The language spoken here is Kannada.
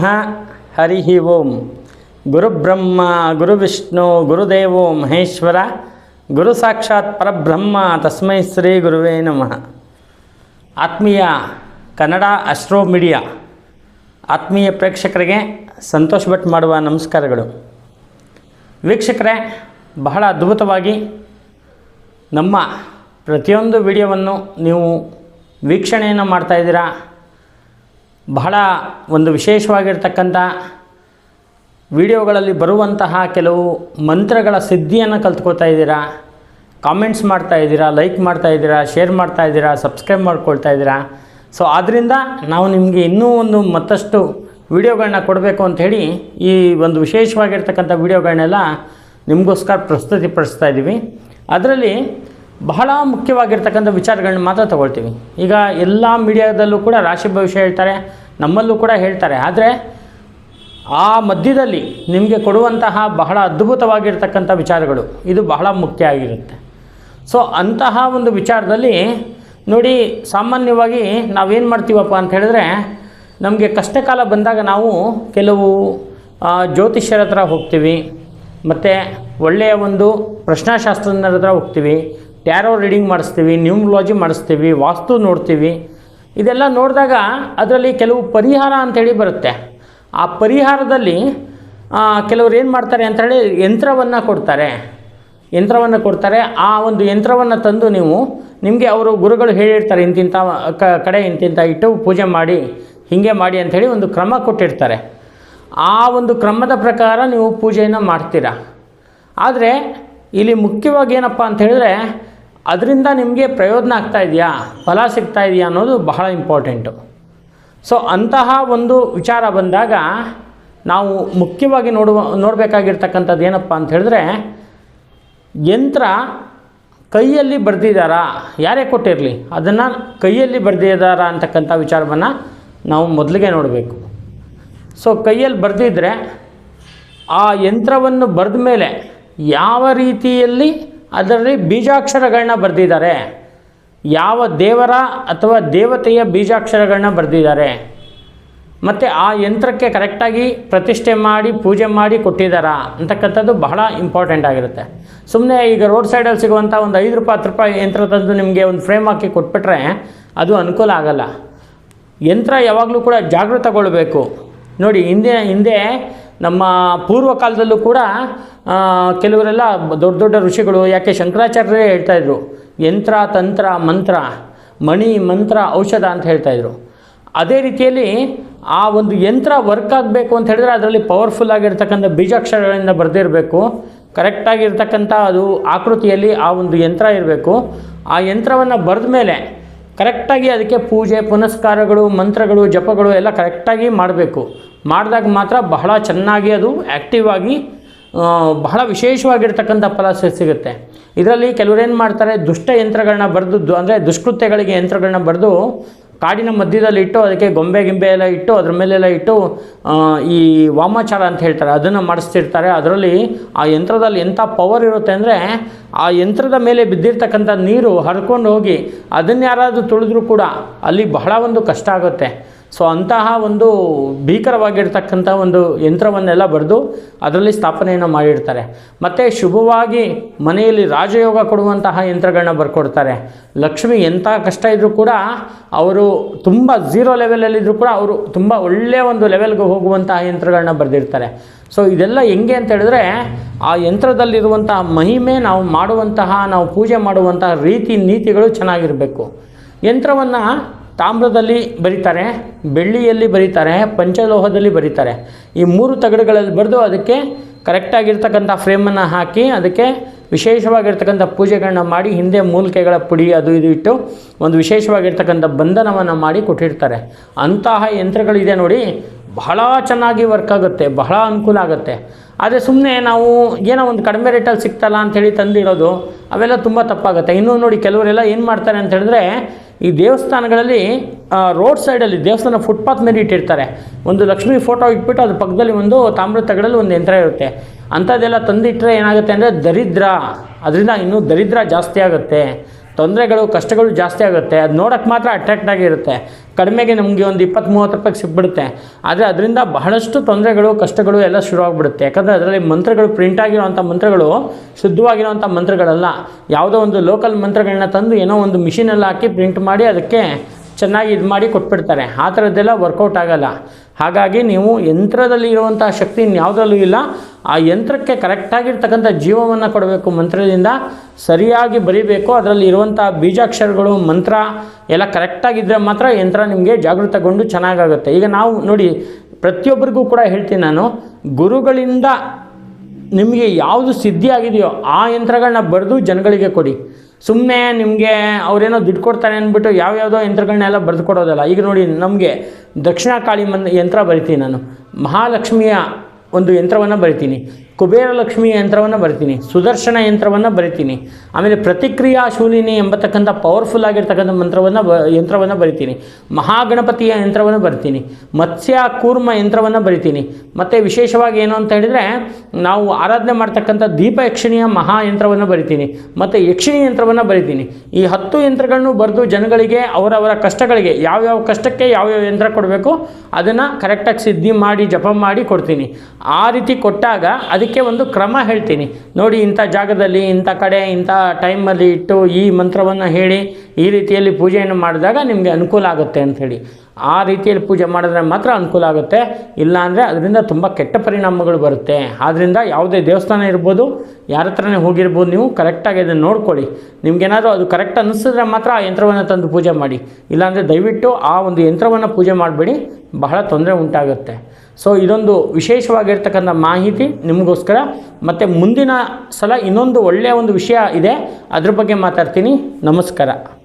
ಹರಿ ಓಂ. ಗುರುಬ್ರಹ್ಮ ಗುರುವಿಷ್ಣು ಗುರುದೇವೋ ಮಹೇಶ್ವರ, ಗುರು ಸಾಕ್ಷಾತ್ ಪರಬ್ರಹ್ಮ, ತಸ್ಮೈ ಶ್ರೀ ಗುರುವೇ ನಮಃ. ಆತ್ಮೀಯ ಕನ್ನಡ ಅಸ್ಟ್ರೋ ಮೀಡಿಯಾ ಆತ್ಮೀಯ ಪ್ರೇಕ್ಷಕರಿಗೆ ಸಂತೋಷ್ ಭಟ್ ಮಾಡುವ ನಮಸ್ಕಾರಗಳು. ವೀಕ್ಷಕರೇ, ಬಹಳ ಅದ್ಭುತವಾಗಿ ನಮ್ಮ ಪ್ರತಿಯೊಂದು ವಿಡಿಯೋವನ್ನು ನೀವು ವೀಕ್ಷಣೆಯನ್ನು ಮಾಡ್ತಾಯಿದ್ದೀರಾ ಬಹಳ ಒಂದು ವಿಶೇಷವಾಗಿರ್ತಕ್ಕಂಥ ವಿಡಿಯೋಗಳಲ್ಲಿ ಬರುವಂತಹ ಕೆಲವು ಮಂತ್ರಗಳ ಸಿದ್ಧಿಯನ್ನು ಕಲ್ತ್ಕೋತಾ ಇದ್ದೀರಾ? ಕಾಮೆಂಟ್ಸ್ ಮಾಡ್ತಾ ಇದ್ದೀರಾ? ಲೈಕ್ ಮಾಡ್ತಾ ಇದ್ದೀರಾ? ಶೇರ್ ಮಾಡ್ತಾ ಇದ್ದೀರಾ? ಸಬ್ಸ್ಕ್ರೈಬ್ ಮಾಡ್ಕೊಳ್ತಾ ಇದ್ದೀರಾ? ಸೊ ಆದ್ದರಿಂದ ನಾವು ನಿಮಗೆ ಇನ್ನೂ ಒಂದು ಮತ್ತಷ್ಟು ವಿಡಿಯೋಗಳನ್ನ ಕೊಡಬೇಕು ಅಂಥೇಳಿ ಈ ಒಂದು ವಿಶೇಷವಾಗಿರ್ತಕ್ಕಂಥ ವಿಡಿಯೋಗಳನ್ನೆಲ್ಲ ನಿಮಗೋಸ್ಕರ ಪ್ರಸ್ತುತಿಪಡಿಸ್ತಾ ಇದ್ದೀವಿ. ಅದರಲ್ಲಿ ಬಹಳ ಮುಖ್ಯವಾಗಿರ್ತಕ್ಕಂಥ ವಿಚಾರಗಳನ್ನ ಮಾತ್ರ ತಗೊಳ್ತೀವಿ. ಈಗ ಎಲ್ಲ ಮೀಡಿಯಾದಲ್ಲೂ ಕೂಡ ರಾಶಿ ಭವಿಷ್ಯ ಹೇಳ್ತಾರೆ, ನಮ್ಮಲ್ಲೂ ಕೂಡ ಹೇಳ್ತಾರೆ. ಆದರೆ ಆ ಮಧ್ಯದಲ್ಲಿ ನಿಮಗೆ ಕೊಡುವಂತಹ ಬಹಳ ಅದ್ಭುತವಾಗಿರ್ತಕ್ಕಂಥ ವಿಚಾರಗಳು, ಇದು ಬಹಳ ಮುಖ್ಯ ಆಗಿರುತ್ತೆ. ಸೊ ಅಂತಹ ಒಂದು ವಿಚಾರದಲ್ಲಿ ನೋಡಿ, ಸಾಮಾನ್ಯವಾಗಿ ನಾವೇನು ಮಾಡ್ತೀವಪ್ಪ ಅಂತ ಹೇಳಿದ್ರೆ, ನಮಗೆ ಕಷ್ಟಕಾಲ ಬಂದಾಗ ನಾವು ಕೆಲವು ಜ್ಯೋತಿಷ್ಯರ ಹತ್ರ ಹೋಗ್ತೀವಿ, ಮತ್ತು ಒಳ್ಳೆಯ ಒಂದು ಪ್ರಶ್ನಾಶಾಸ್ತ್ರಜ್ಞರ ಹತ್ರ ಹೋಗ್ತೀವಿ ಟ್ಯಾರೋ ರೀಡಿಂಗ್ ಮಾಡಿಸ್ತೀವಿ ನ್ಯೂಮ್ಲಾಜಿ ಮಾಡಿಸ್ತೀವಿ, ವಾಸ್ತು ನೋಡ್ತೀವಿ. ಇದೆಲ್ಲ ನೋಡಿದಾಗ ಅದರಲ್ಲಿ ಕೆಲವು ಪರಿಹಾರ ಅಂಥೇಳಿ ಬರುತ್ತೆ. ಆ ಪರಿಹಾರದಲ್ಲಿ ಕೆಲವರು ಏನು ಮಾಡ್ತಾರೆ ಅಂತೇಳಿ ಯಂತ್ರವನ್ನು ಕೊಡ್ತಾರೆ. ಯಂತ್ರವನ್ನು ಕೊಡ್ತಾರೆ. ಆ ಒಂದು ಯಂತ್ರವನ್ನು ತಂದು ನೀವು ನಿಮಗೆ ಅವರು ಗುರುಗಳು ಹೇಳಿರ್ತಾರೆ ಇಂತಿಂಥ ಕ, ಕಡೆ ಇಂತಿಂಥ ಇಟ್ಟು ಪೂಜೆ ಮಾಡಿ, ಹೀಗೆ ಮಾಡಿ ಅಂಥೇಳಿ ಒಂದು ಕ್ರಮ ಕೊಟ್ಟಿರ್ತಾರೆ. ಆ ಒಂದು ಕ್ರಮದ ಪ್ರಕಾರ ನೀವು ಪೂಜೆಯನ್ನು ಮಾಡ್ತೀರಾ. ಆದರೆ, ಇಲ್ಲಿ ಮುಖ್ಯವಾಗಿ ಏನಪ್ಪ ಅಂತ ಹೇಳಿದ್ರೆ ಅದರಿಂದ ನಿಮಗೆ ಪ್ರಯೋಜನ ಆಗ್ತಾ ಇದೆಯಾ? ಫಲ ಸಿಗ್ತಾ ಇದೆಯಾ ಅನ್ನೋದು ಬಹಳ ಇಂಪಾರ್ಟೆಂಟು ಸೊ ಅಂತಹ ಒಂದು ವಿಚಾರ ಬಂದಾಗ ನಾವು ಮುಖ್ಯವಾಗಿ ನೋಡುವ, ನೋಡಬೇಕಾಗಿರ್ತಕ್ಕಂಥದ್ದು ಏನಪ್ಪ ಅಂತ ಹೇಳಿದ್ರೆ, ಯಂತ್ರ ಕೈಯಲ್ಲಿ ಬರೆದಿದ್ದಾರಾ ಯಾರೇ ಕೊಟ್ಟಿರಲಿ, ಅದನ್ನು ಕೈಯಲ್ಲಿ ಬರೆದಿದ್ದಾರಾ ಅಂತಕ್ಕಂಥ ವಿಚಾರವನ್ನು ನಾವು ಮೊದಲಿಗೆ ನೋಡಬೇಕು. ಸೊ ಕೈಯಲ್ಲಿ ಬರೆದಿದ್ದರೆ ಆ ಯಂತ್ರವನ್ನು ಬರೆದ ಮೇಲೆ ಯಾವ ರೀತಿಯಲ್ಲಿ ಅದರಲ್ಲಿ ಬೀಜಾಕ್ಷರಗಳನ್ನ ಬರೆದಿದ್ದಾರೆ. ಯಾವ ದೇವರ ಅಥವಾ ದೇವತೆಯ ಬೀಜಾಕ್ಷರಗಳನ್ನ ಬರೆದಿದ್ದಾರೆ. ಮತ್ತು ಆ ಯಂತ್ರಕ್ಕೆ ಕರೆಕ್ಟಾಗಿ ಪ್ರತಿಷ್ಠೆ ಮಾಡಿ, ಪೂಜೆ ಮಾಡಿ ಕೊಟ್ಟಿದ್ದಾರಾ ಅಂತಕ್ಕಂಥದ್ದು ಬಹಳ ಇಂಪಾರ್ಟೆಂಟ್ ಆಗಿರುತ್ತೆ. ಸುಮ್ಮನೆ ಈಗ ರೋಡ್ ಸೈಡಲ್ಲಿ ಸಿಗುವಂಥ ಒಂದು ಐದು ರೂಪಾಯಿ, ಹತ್ತು ರೂಪಾಯಿ ಯಂತ್ರ ತಂದು ನಿಮಗೆ ಒಂದು ಫ್ರೇಮ್ ಹಾಕಿ ಕೊಟ್ಬಿಟ್ರೆ ಅದು ಅನುಕೂಲ ಆಗಲ್ಲ. ಯಂತ್ರ ಯಾವಾಗಲೂ ಕೂಡ ಜಾಗೃತಗೊಳ್ಬೇಕು. ನೋಡಿ, ಹಿಂದೆ ಹಿಂದೆ ನಮ್ಮ ಪೂರ್ವ ಕಾಲದಲ್ಲೂ ಕೂಡ ಕೆಲವರೆಲ್ಲ ದೊಡ್ಡ ದೊಡ್ಡ ಋಷಿಗಳು, ಯಾಕೆ ಶಂಕರಾಚಾರ್ಯರೇ ಹೇಳ್ತಾಯಿದ್ರು ಯಂತ್ರ, ತಂತ್ರ, ಮಂತ್ರ, ಮಣಿ, ಮಂತ್ರ, ಔಷಧ ಅಂತ ಹೇಳ್ತಾಯಿದ್ರು ಅದೇ ರೀತಿಯಲ್ಲಿ ಆ ಒಂದು ಯಂತ್ರ ವರ್ಕ್ ಆಗಬೇಕು ಅಂತ ಹೇಳಿದ್ರೆ ಅದರಲ್ಲಿ ಪವರ್ಫುಲ್ ಆಗಿರ್ತಕ್ಕಂಥ ಬೀಜಾಕ್ಷರಗಳಿಂದ ಬರೆದಿರಬೇಕು ಕರೆಕ್ಟಾಗಿರ್ತಕ್ಕಂಥ ಅದು ಆಕೃತಿಯಲ್ಲಿ ಆ ಒಂದು ಯಂತ್ರ ಇರಬೇಕು. ಆ ಯಂತ್ರವನ್ನು ಬರೆದ ಮೇಲೆ ಕರೆಕ್ಟಾಗಿ ಅದಕ್ಕೆ ಪೂಜೆ, ಪುನಸ್ಕಾರಗಳು, ಮಂತ್ರಗಳು, ಜಪಗಳು ಎಲ್ಲ ಕರೆಕ್ಟಾಗಿ ಮಾಡಬೇಕು. ಮಾಡಿದಾಗ ಮಾತ್ರ ಬಹಳ ಚೆನ್ನಾಗಿ ಅದು ಆ್ಯಕ್ಟಿವ್ ಆಗಿ ಬಹಳ ವಿಶೇಷವಾಗಿರ್ತಕ್ಕಂಥ ಫಲ ಸಿಗುತ್ತೆ. ಇದರಲ್ಲಿ ಕೆಲವರು ಏನು ಮಾಡ್ತಾರೆ, ದುಷ್ಟ ಯಂತ್ರಗಳನ್ನ ಬರೆದು ಅಂದರೆ ದುಷ್ಕೃತ್ಯಗಳಿಗೆ ಯಂತ್ರಗಳನ್ನ ಬರೆದು ಕಾಡಿನ ಮಧ್ಯದಲ್ಲಿ ಇಟ್ಟು ಅದಕ್ಕೆ ಗೊಂಬೆ ಗಿಂಬೆ ಎಲ್ಲ ಇಟ್ಟು, ಅದ್ರ ಮೇಲೆಲ್ಲ ಇಟ್ಟು ಈ ವಾಮಾಚಾರ ಅಂತ ಹೇಳ್ತಾರೆ, ಅದನ್ನು ಮಾಡಿಸ್ತಿರ್ತಾರೆ. ಅದರಲ್ಲಿ ಆ ಯಂತ್ರದಲ್ಲಿ ಎಂಥ ಪವರ್ ಇರುತ್ತೆ ಅಂದರೆ, ಆ ಯಂತ್ರದ ಮೇಲೆ ಬಿದ್ದಿರ್ತಕ್ಕಂಥ ನೀರು ಹರ್ಕೊಂಡು ಹೋಗಿ ಅದನ್ನು ಯಾರಾದರೂ ತುಳಿದ್ರೂ ಕೂಡ ಅಲ್ಲಿ ಬಹಳ ಒಂದು ಕಷ್ಟ ಆಗುತ್ತೆ. ಸೊ ಅಂತಹ ಒಂದು ಭೀಕರವಾಗಿರ್ತಕ್ಕಂಥ ಒಂದು ಯಂತ್ರವನ್ನೆಲ್ಲ ಬರೆದು ಅದರಲ್ಲಿ ಸ್ಥಾಪನೆಯನ್ನು ಮಾಡಿರ್ತಾರೆ. ಮತ್ತು ಶುಭವಾಗಿ ಮನೆಯಲ್ಲಿ ರಾಜಯೋಗ ಕೊಡುವಂತಹ ಯಂತ್ರಗಳನ್ನ ಬರ್ಕೊಡ್ತಾರೆ. ಲಕ್ಷ್ಮಿ ಎಂಥ ಕಷ್ಟ ಇದ್ದರೂ ಕೂಡ ಅವರು ತುಂಬ ಝೀರೋ ಲೆವೆಲಲ್ಲಿದ್ದರೂ ಕೂಡ ಅವರು ತುಂಬ ಒಳ್ಳೆಯ ಒಂದು ಲೆವೆಲ್ಗೆ ಹೋಗುವಂತಹ ಯಂತ್ರಗಳನ್ನ ಬರೆದಿರ್ತಾರೆ. ಸೊ ಇದೆಲ್ಲ ಹೆಂಗೆ ಅಂತ ಹೇಳಿದ್ರೆ ಆ ಯಂತ್ರದಲ್ಲಿರುವಂತಹ ಮಹಿಮೆ ನಾವು ಮಾಡುವಂತಹ, ನಾವು ಪೂಜೆ ಮಾಡುವಂತಹ ರೀತಿ ನೀತಿಗಳು ಚೆನ್ನಾಗಿರಬೇಕು. ಯಂತ್ರವನ್ನು ತಾಮ್ರದಲ್ಲಿ ಬರೀತಾರೆ, ಬೆಳ್ಳಿಯಲ್ಲಿ ಬರೀತಾರೆ, ಪಂಚಲೋಹದಲ್ಲಿ ಬರೀತಾರೆ. ಈ ಮೂರು ತಗಡುಗಳಲ್ಲಿ ಬರೆದು ಅದಕ್ಕೆ ಕರೆಕ್ಟಾಗಿರ್ತಕ್ಕಂಥ ಫ್ರೇಮನ್ನು ಹಾಕಿ ಅದಕ್ಕೆ ವಿಶೇಷವಾಗಿರ್ತಕ್ಕಂಥ ಪೂಜೆಗಳನ್ನ ಮಾಡಿ ಹಿಂದೆ ಮೂಲಿಕೆಗಳ ಪುಡಿ ಅದು ಇದು ಇಟ್ಟು ಒಂದು ವಿಶೇಷವಾಗಿರ್ತಕ್ಕಂಥ ಬಂಧನವನ್ನು ಮಾಡಿ ಕೊಟ್ಟಿರ್ತಾರೆ. ಅಂತಹ ಯಂತ್ರಗಳಿದೆ ನೋಡಿ, ಬಹಳ ಚೆನ್ನಾಗಿ ವರ್ಕ್ ಆಗುತ್ತೆ, ಬಹಳ ಅನುಕೂಲ ಆಗುತ್ತೆ. ಆದರೆ ಸುಮ್ಮನೆ ನಾವು ಏನೋ ಒಂದು ಕಡಿಮೆ ರೇಟಲ್ಲಿ ಸಿಗ್ತಲ್ಲ ಅಂಥೇಳಿ ತಂದಿಡೋದು ಅವೆಲ್ಲ ತುಂಬ ತಪ್ಪಾಗುತ್ತೆ. ಇನ್ನೂ ನೋಡಿ ಕೆಲವರೆಲ್ಲ ಏನು ಮಾಡ್ತಾರೆ ಅಂತ ಹೇಳಿದ್ರೆ ಈ ದೇವಸ್ಥಾನಗಳಲ್ಲಿ ರೋಡ್ ಸೈಡಲ್ಲಿ ದೇವಸ್ಥಾನ ಫುಟ್ಪಾತ್ ಮೇಲೆ ಇಟ್ಟಿರ್ತಾರೆ. ಒಂದು ಲಕ್ಷ್ಮಿ ಫೋಟೋ ಇಟ್ಬಿಟ್ಟು ಅದ್ರ ಪಕ್ಕದಲ್ಲಿ ಒಂದು ತಾಮ್ರ ತಗಡಲ್ಲಿ ಒಂದು ಯಂತ್ರ ಇರುತ್ತೆ. ಅಂಥದ್ದೆಲ್ಲ ತಂದಿಟ್ಟರೆ ಏನಾಗುತ್ತೆ ಅಂದರೆ ದರಿದ್ರ. ಅದರಿಂದ ಇನ್ನೂ ದರಿದ್ರ ಜಾಸ್ತಿ ಆಗುತ್ತೆ. ತೊಂದರೆಗಳು, ಕಷ್ಟಗಳು ಜಾಸ್ತಿ ಆಗುತ್ತೆ. ಅದು ನೋಡೋಕ್ಕೆ ಮಾತ್ರ ಅಟ್ರಾಕ್ಟ್ ಆಗಿರುತ್ತೆ. ಕಡಿಮೆಗೆ ನಮಗೆ ಒಂದು ಇಪ್ಪತ್ತು ಮೂವತ್ತು ರೂಪಾಯಿಗೆ ಸಿಕ್ಬಿಡುತ್ತೆ ಆದರೆ ಅದರಿಂದ ಬಹಳಷ್ಟು ತೊಂದರೆಗಳು, ಕಷ್ಟಗಳು ಎಲ್ಲ ಶುರುವಾಗ್ಬಿಡುತ್ತೆ. ಯಾಕಂದರೆ ಅದರಲ್ಲಿ ಮಂತ್ರಗಳು ಪ್ರಿಂಟ್ ಆಗಿರೋವಂಥ ಮಂತ್ರಗಳು ಶುದ್ಧವಾಗಿರೋವಂಥ ಮಂತ್ರಗಳಲ್ಲ. ಯಾವುದೋ ಒಂದು ಲೋಕಲ್ ಮಂತ್ರಗಳನ್ನ ತಂದು ಏನೋ ಒಂದು ಮಿಷಿನಲ್ಲಿ ಹಾಕಿ ಪ್ರಿಂಟ್ ಮಾಡಿ ಅದಕ್ಕೆ ಚೆನ್ನಾಗಿ ಇದು ಮಾಡಿ ಕೊಟ್ಬಿಡ್ತಾರೆ. ಆ ಥರದ್ದೆಲ್ಲ ವರ್ಕೌಟ್ ಆಗಲ್ಲ. ಹಾಗಾಗಿ ನೀವು ಯಂತ್ರದಲ್ಲಿ ಇರುವಂಥ ಶಕ್ತಿ ಯಾವುದರಲ್ಲೂ ಇಲ್ಲ. ಆ ಯಂತ್ರಕ್ಕೆ ಕರೆಕ್ಟಾಗಿರ್ತಕ್ಕಂಥ ಜೀವವನ್ನು ಕೊಡಬೇಕು ಮಂತ್ರದಿಂದ, ಸರಿಯಾಗಿ ಬರೀಬೇಕು. ಅದರಲ್ಲಿ ಇರುವಂಥ ಬೀಜಾಕ್ಷರಗಳು, ಮಂತ್ರ ಎಲ್ಲ ಕರೆಕ್ಟಾಗಿದ್ದರೆ ಮಾತ್ರ ಯಂತ್ರ ನಿಮಗೆ ಜಾಗೃತಗೊಂಡು ಚೆನ್ನಾಗಾಗುತ್ತೆ. ಈಗ ನಾವು ನೋಡಿ, ಪ್ರತಿಯೊಬ್ಬರಿಗೂ ಕೂಡ ಹೇಳ್ತೀನಿ ನಾನು, ಗುರುಗಳಿಂದ ನಿಮಗೆ ಯಾವುದು ಸಿದ್ಧಿ ಆಗಿದೆಯೋ ಆ ಯಂತ್ರಗಳನ್ನ ಬರೆದು ಜನಗಳಿಗೆ ಕೊಡಿ. ಸುಮ್ಮನೆ ನಿಮಗೆ ಅವರೇನೋ ದುಡ್ಡು ಕೊಡ್ತಾರೆ ಅಂದ್ಬಿಟ್ಟು ಯಾವ್ಯಾವುದೋ ಯಂತ್ರಗಳನ್ನೆಲ್ಲ ಬರೆದು ಕೊಡೋದಲ್ಲ. ಈಗ ನೋಡಿ ನಮಗೆ ದಕ್ಷಿಣ ಕಾಳಿ ಮನ್ ಯಂತ್ರ ಬರಿತೀನಿ ನಾನು. ಮಹಾಲಕ್ಷ್ಮಿಯ ಒಂದು ಯಂತ್ರವನ್ನು ಬರಿತೀನಿ. ಕುಬೇರ ಲಕ್ಷ್ಮಿ ಯಂತ್ರವನ್ನು ಬರಿತೀನಿ, ಸುದರ್ಶನ ಯಂತ್ರವನ್ನು ಬರಿತೀನಿ, ಆಮೇಲೆ ಪ್ರತಿಕ್ರಿಯಾ ಶೂಲಿನಿ ಎಂಬತಕ್ಕಂಥ ಪವರ್ಫುಲ್ ಆಗಿರ್ತಕ್ಕಂಥ ಮಂತ್ರವನ್ನು ಬ ಯಂತ್ರವನ್ನು ಬರಿತೀನಿ ಮಹಾಗಣಪತಿಯ ಯಂತ್ರವನ್ನು ಬರಿತೀನಿ, ಮತ್ಸ್ಯ ಕೂರ್ಮ ಯಂತ್ರವನ್ನು ಬರಿತೀನಿ. ಮತ್ತು ವಿಶೇಷವಾಗಿ ಏನು ಅಂತ ಹೇಳಿದರೆ, ನಾವು ಆರಾಧನೆ ಮಾಡ್ತಕ್ಕಂಥ ದೀಪ ಯಕ್ಷಿಣಿಯ ಮಹಾ ಯಂತ್ರವನ್ನು ಬರಿತೀನಿ, ಮತ್ತು ಯಕ್ಷಿಣಿ ಯಂತ್ರವನ್ನು ಬರಿತೀನಿ. ಈ ಹತ್ತು ಯಂತ್ರಗಳನ್ನು ಬರೆದು ಜನಗಳಿಗೆ, ಅವರವರ ಕಷ್ಟಗಳಿಗೆ, ಯಾವ್ಯಾವ ಕಷ್ಟಕ್ಕೆ ಯಾವ್ಯಾವ ಯಂತ್ರ ಕೊಡಬೇಕು ಅದನ್ನು ಕರೆಕ್ಟಾಗಿ ಸಿದ್ಧಿ ಮಾಡಿ, ಜಪ ಮಾಡಿ ಕೊಡ್ತೀನಿ. ಆ ರೀತಿ ಕೊಟ್ಟಾಗ ಅದಕ್ಕೆ ಒಂದು ಕ್ರಮ ಹೇಳ್ತೀನಿ. ನೋಡಿ, ಇಂಥ ಜಾಗದಲ್ಲಿ, ಇಂಥ ಕಡೆ, ಇಂಥ ಟೈಮಲ್ಲಿ ಇಟ್ಟು ಈ ಮಂತ್ರವನ್ನು ಹೇಳಿ, ಈ ರೀತಿಯಲ್ಲಿ ಪೂಜೆಯನ್ನು ಮಾಡಿದಾಗ ನಿಮಗೆ ಅನುಕೂಲ ಆಗುತ್ತೆ ಅಂಥೇಳಿ ಆ ರೀತಿಯಲ್ಲಿ ಪೂಜೆ ಮಾಡಿದ್ರೆ ಮಾತ್ರ ಅನುಕೂಲ ಆಗುತ್ತೆ. ಇಲ್ಲಾಂದರೆ ಅದರಿಂದ ತುಂಬ ಕೆಟ್ಟ ಪರಿಣಾಮಗಳು ಬರುತ್ತೆ. ಆದ್ದರಿಂದ ಯಾವುದೇ ದೇವಸ್ಥಾನ ಇರ್ಬೋದು, ಯಾರ ಹತ್ರನೇ ಹೋಗಿರ್ಬೋದು ನೀವು ಕರೆಕ್ಟಾಗಿ ಅದನ್ನು ನೋಡ್ಕೊಳ್ಳಿ. ನಿಮ್ಗೇನಾದರೂ ಅದು ಕರೆಕ್ಟ್ ಅನ್ನಿಸಿದ್ರೆ ಮಾತ್ರ ಆ ಯಂತ್ರವನ್ನು ತಂದು ಪೂಜೆ ಮಾಡಿ. ಇಲ್ಲಾಂದರೆ ದಯವಿಟ್ಟು ಆ ಒಂದು ಯಂತ್ರವನ್ನು ಪೂಜೆ ಮಾಡಬೇಡಿ, ಬಹಳ ತೊಂದರೆ ಉಂಟಾಗುತ್ತೆ. ಸೊ ಇದೊಂದು ವಿಶೇಷವಾಗಿರ್ತಕ್ಕಂಥ ಮಾಹಿತಿ ನಿಮಗೋಸ್ಕರ. ಮತ್ತು ಮುಂದಿನ ಸಲ ಇನ್ನೊಂದು ಒಳ್ಳೆಯ ಒಂದು ವಿಷಯ ಇದೆ. ಅದ್ರ ಬಗ್ಗೆ ಮಾತಾಡ್ತೀನಿ. ನಮಸ್ಕಾರ.